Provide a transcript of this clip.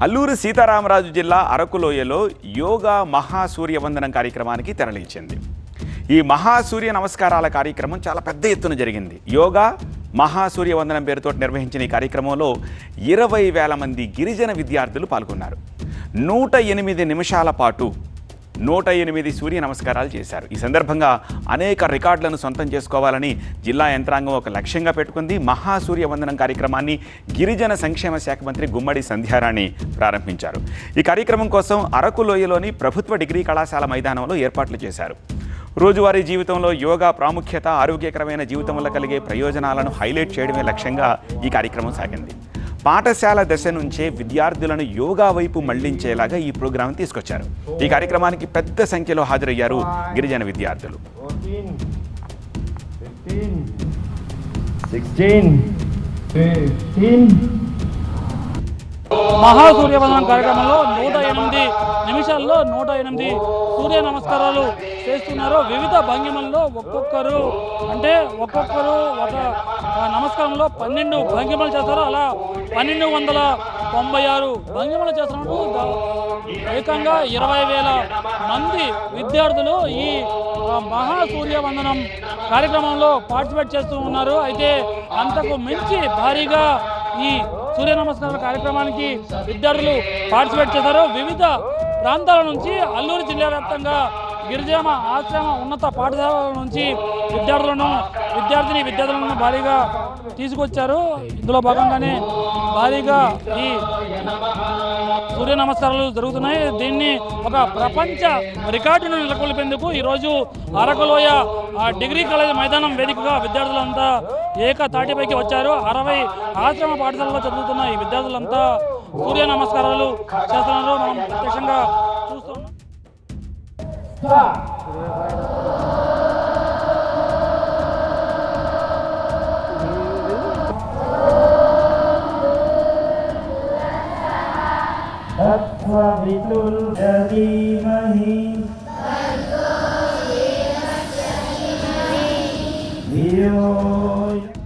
అల్లూరు సీతారామరాజు జిల్లా అరకులోయలో యోగా మహాసూర్యవందనం కార్యక్రమానికి తెరలించింది. ఈ మహాసూర్య నమస్కారాల కార్యక్రమం చాలా పెద్ద ఎత్తున జరిగింది. యోగా మహాసూర్యవందనం పేరుతో నిర్వహించిన ఈ కార్యక్రమంలో ఇరవై వేల మంది గిరిజన విద్యార్థులు పాల్గొన్నారు. నూట ఎనిమిది నిమిషాల పాటు నూట ఎనిమిది సూర్య నమస్కారాలు చేశారు. ఈ సందర్భంగా అనేక రికార్డులను సొంతం చేసుకోవాలని జిల్లా యంత్రాంగం ఒక లక్ష్యంగా పెట్టుకుంది. మహాసూర్య వందనం కార్యక్రమాన్ని గిరిజన సంక్షేమ శాఖ మంత్రి గుమ్మడి సంధ్యారాణి ప్రారంభించారు. ఈ కార్యక్రమం కోసం అరకు లోయలోని ప్రభుత్వ డిగ్రీ కళాశాల మైదానంలో ఏర్పాట్లు చేశారు. రోజువారీ జీవితంలో యోగా ప్రాముఖ్యత ఆరోగ్యకరమైన జీవితం వల్ల కలిగే ప్రయోజనాలను హైలైట్ చేయడమే లక్ష్యంగా ఈ కార్యక్రమం సాగింది. పాఠశాల దశ నుంచే విద్యార్థులను యోగా వైపు మళ్ళించేలాగా ఈ ప్రోగ్రాం తీసుకొచ్చారు ఈ కార్యక్రమానికి పెద్ద సంఖ్యలో హాజరయ్యారు గిరిజన విద్యార్థులు 14, 15, 16, 15. మహాసూర్యవందనం కార్యక్రమంలో నూట ఎనిమిది నిమిషాల్లో నూట ఎనిమిది సూర్య నమస్కారాలు చేస్తున్నారు. వివిధ భంగిమల్లో ఒక్కొక్కరు అంటే ఒక్కొక్కరు ఒక నమస్కారంలో పన్నెండు భంగిమలు చేస్తారు. అలా పన్నెండు వందల తొంభై ఆరు భంగిమలు చేస్తున్నట్టు ఏకంగా ఇరవై వేల మంది విద్యార్థులు ఈ మహాసూర్యవందనం కార్యక్రమంలో పార్టిసిపేట్ చేస్తూ ఉన్నారు. అయితే అంతకు మించి భారీగా ఈ సూర్య నమస్కారం కార్యక్రమానికి విద్యార్థులు పార్టిసిపేట్ చేశారు. వివిధ ప్రాంతాల నుంచి అల్లూరు జిల్లా వ్యాప్తంగా గిరిజన ఆశ్రమ ఉన్నత పాఠశాలల నుంచి విద్యార్థులను విద్యార్థిని విద్యార్థులను భారీగా తీసుకొచ్చారు. ఇందులో భాగంగానే భారీగా ఈ సూర్య నమస్కారాలు జరుగుతున్నాయి. దీన్ని ఒక ప్రపంచ రికార్డును నెలకొల్పేందుకు ఈరోజు అరకులోయ డిగ్రీ కాలేజ్ మైదానం వేదికగా విద్యార్థులంతా ఏక తాటిపైకి వచ్చారు. అరవై ఆశ్రమ పాఠశాలలో చదువుతున్న ఈ విద్యార్థులంతా సూర్య నమస్కారాలు చేస్తున్నారు. మనం ప్రత్యక్షంగా చూస్తున్నాం. बितुली धियो